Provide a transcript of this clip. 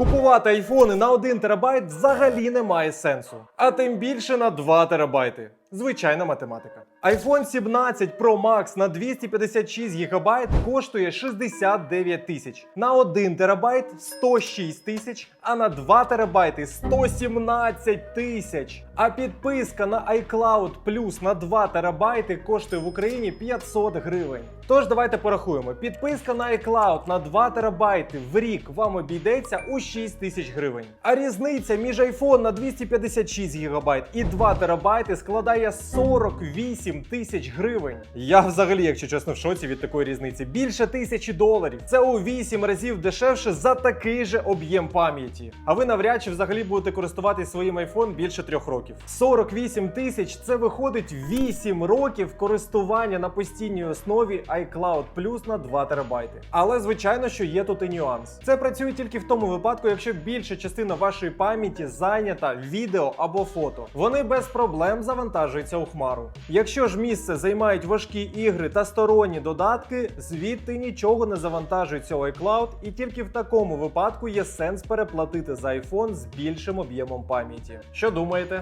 Купувати айфони на 1 терабайт взагалі немає сенсу, а тим більше на 2 терабайти. Звичайна математика. iPhone 17 Pro Max на 256 ГБ коштує 69 тисяч. На 1 терабайт 106 тисяч, а на 2 терабайти 117 тисяч. А підписка на iCloud Plus на 2 терабайти коштує в Україні 500 гривень. Тож давайте порахуємо. Підписка на iCloud на 2 терабайти в рік вам обійдеться у 6 тисяч гривень. А різниця між iPhone на 256 ГБ і 2 терабайти складає 48 тисяч гривень. Я взагалі, якщо чесно, в шоці від такої різниці. Більше тисячі доларів. Це у 8 разів дешевше за такий же об'єм пам'яті. А ви навряд чи взагалі будете користуватись своїм iPhone більше трьох років. 48 тисяч це виходить 8 років користування на постійній основі iCloud Plus на 2 терабайти. Але звичайно, що є тут і нюанс. Це працює тільки в тому випадку, якщо більша частина вашої пам'яті зайнята відео або фото. Вони без проблем завантажуються у хмару. Якщо ж місце займають важкі ігри та сторонні додатки, звідти нічого не завантажується у iCloud, і тільки в такому випадку є сенс переплатити за iPhone з більшим об'ємом пам'яті. Що думаєте?